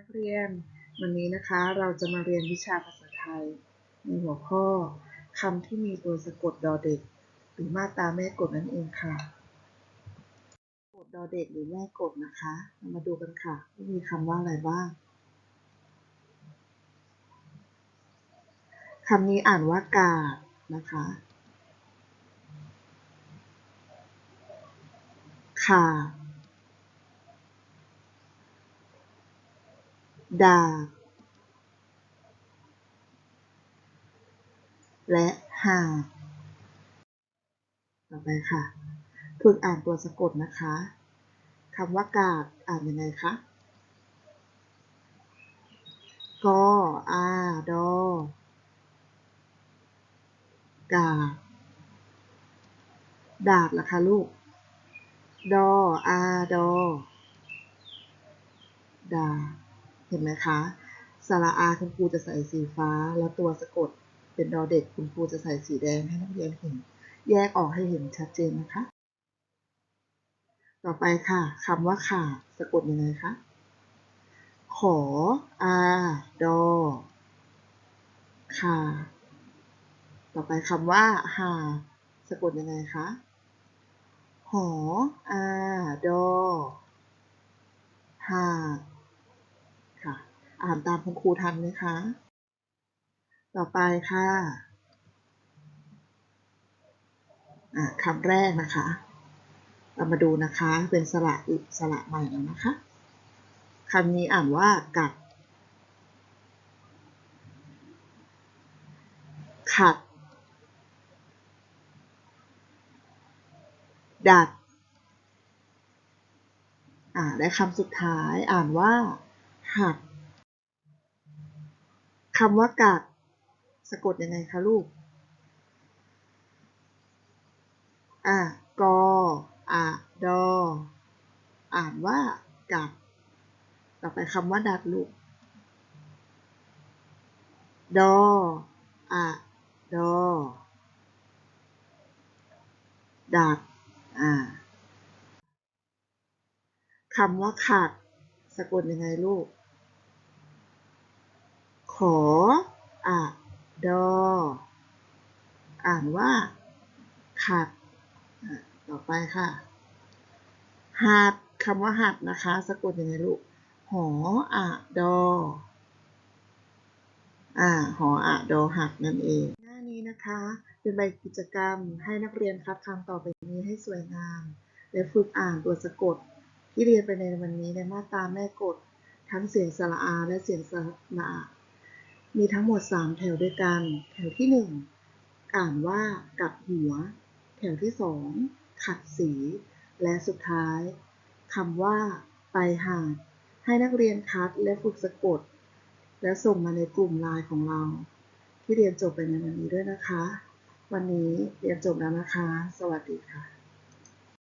นักเรียน วันนี้นะคะเราจะมาเรียนวิชาภาษาไทย ในหัวข้อคำที่มีตัวสะกดดอเด็ก หรือมาตราแม่กฎนั่นเองค่ะกฎดอเด็กหรือแม่กฎนะคะเรามาดูกันค่ะว่ามีคำว่าอะไรบ้างคำนี้อ่านว่ากาดนะคะ ค่ะ ดา และหาต่อไปค่ะ ฝึกอ่านตัวสะกดนะคะคำว่ากาดอ่านยังไงคะกออาดอกาดดาบล่ะคะลูก ดออาดอดา เห็นไหมคะสระอาคุณครูจะใส่สีฟ้า แล้วตัวสะกดเป็นดอเด็กคุณครูจะใส่สีแดงให้นักเรียนเห็น แยกออกให้เห็นชัดเจนนะคะ ต่อไปค่ะคำว่าขาดสะกดยังไงคะขออาดอขาต่อไปคำว่าหาสะกดยังไงคะหออาดอหาด อ่านตามคุณครูทันไหมคะ ต่อไปค่ะะคำแรกนะคะ เรามาดูนะคะ เป็นสระอึสระใหม่แล้วนะคะคำนี้อ่านว่ากัด ขัด ดัด อ่าและคำสุดท้ายอ่านว่า หัด คำว่ากัดสะกดยังไงคะลูก อะกออะดอ อ่านว่ากัดต่อไปคำว่าดัดลูก ดออะดอ ดัดอ่าคำว่าขัดสะกดยังไงลูก ขออะดอ อ่านว่า ขัด ต่อไปค่ะ หัดคำว่าหัดนะคะ สะกดยังไงลูก หออะดอ อ่า หออะดอหัดนั่นเอง หน้านี้นะคะ เป็นใบกิจกรรมให้นักเรียนคัดคำต่อไปนี้ให้สวยงาม และฝึกอ่านตัวสะกด ที่เรียนไปในวันนี้ในมาตราแม่กฎทั้งเสียงสระอาและเสียงสระอา มีทั้งหมด 3 แถวด้วยกัน แถวที่ 1 อ่านว่ากับหัว แถวที่ 2 ขัดสี และสุดท้ายคำว่า ไปหางให้นักเรียนคัดและฝึกสะกด และส่งมาในกลุ่มไลน์ของเรา ที่เรียนจบไปในวันนี้ด้วยนะคะ วันนี้เรียนจบแล้วนะคะ สวัสดีค่ะ